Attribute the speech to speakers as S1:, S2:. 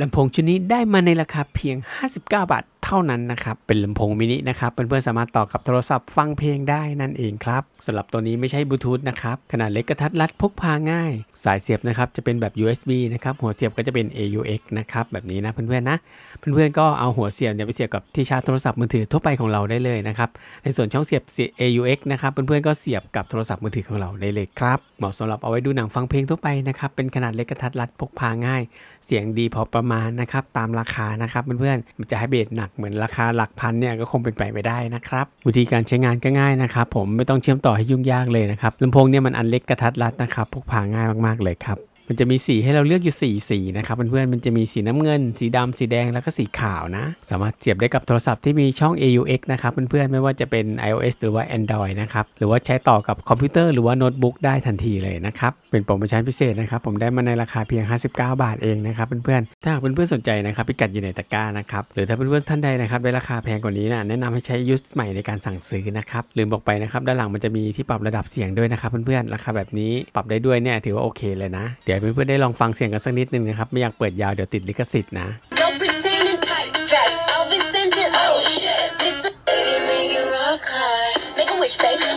S1: ลำโพงชุดนี้ได้มาในราคาเพียง 59 บาทเท่านั้นนะครับ เป็นลำโพงมินินะครับ เพื่อนๆสามารถต่อกับโทรศัพท์ฟังเพลงได้นั่นเองครับสำหรับตัวนี้ไม่ใช่บลูทูธนะครับ ขนาดเล็กกระทัดรัดพกพาง่าย สายเสียบนะครับจะเป็นแบบ USB นะครับ หัวเสียบก็จะเป็น AUX นะครับ แบบนี้นะเพื่อนๆนะ เพื่อนๆก็เอาหัวเสียบเนี่ยไปเสียบกับที่ชาร์จโทรศัพท์มือถือทั่วไปของเราได้เลยนะครับ ในส่วนช่องเสียบ AUX นะครับ เพื่อนๆก็เสียบกับโทรศัพท์มือถือของเราได้เลยครับ เหมาะสำหรับเอาไว้ดูหนังฟังเพลงทั่วไปนะครับ เป็นขนาดเล็กกระทัดรัดพกพาง่าย เสียงดีพอประมาณนะครับ ตามราคานะครับเพื่อนๆ มันจะให้เบสหนักเหมือนราคาหลักพันเนี่ยก็คงเป็นไปไม่ได้นะครับวิธีการใช้งานก็ง่ายนะครับผมไม่ต้องเชื่อมต่อให้ยุ่งยากเลยนะครับลำโพงเนี่ยมันอันเล็กกระทัดรัดนะครับพกพาง่ายมากๆเลยครับ มันจะมีสีให้เราเลือกอยู่ 4 สีนะครับเพื่อนๆมันจะมีสีน้ำเงิน สีดำสีแดงแล้วก็สีขาวนะ สามารถเสียบได้กับโทรศัพท์ที่มีช่อง AUX นะครับเพื่อนๆไม่ว่าจะเป็น iOS หรือว่า Android นะครับหรือว่าใช้ต่อกับคอมพิวเตอร์หรือว่าโน้ตบุ๊กได้ทันทีเลยนะครับเป็นโปรโมชั่นพิเศษนะครับผมได้มาในราคาเพียง 59 บาทเองนะครับเพื่อนๆถ้าหากเพื่อนๆสนใจนะครับพิกัดอยู่ในตะกร้านะครับหรือถ้าเพื่อนๆท่านใดนะครับได้ราคาแพงกว่านี้นะแนะนำให้ใช้ยุสใหม่ในการสั่งซื้อนะครับลืมบอกไปนะครับด้านหลังมันจะมีที่ปรับระดับเสียงด้วยนะครับเพื่อนๆราคาแบบนี้ปรับได้ด้วยเนี่ยถือว่าโอเคเลยนะเดี๋ยวเพื่อนๆได้ลองฟังเสียงกันสักนิดนึงนะครับ ไม่อยากเปิดยาวเดี๋ยวติดลิขสิทธิ์นะ baby.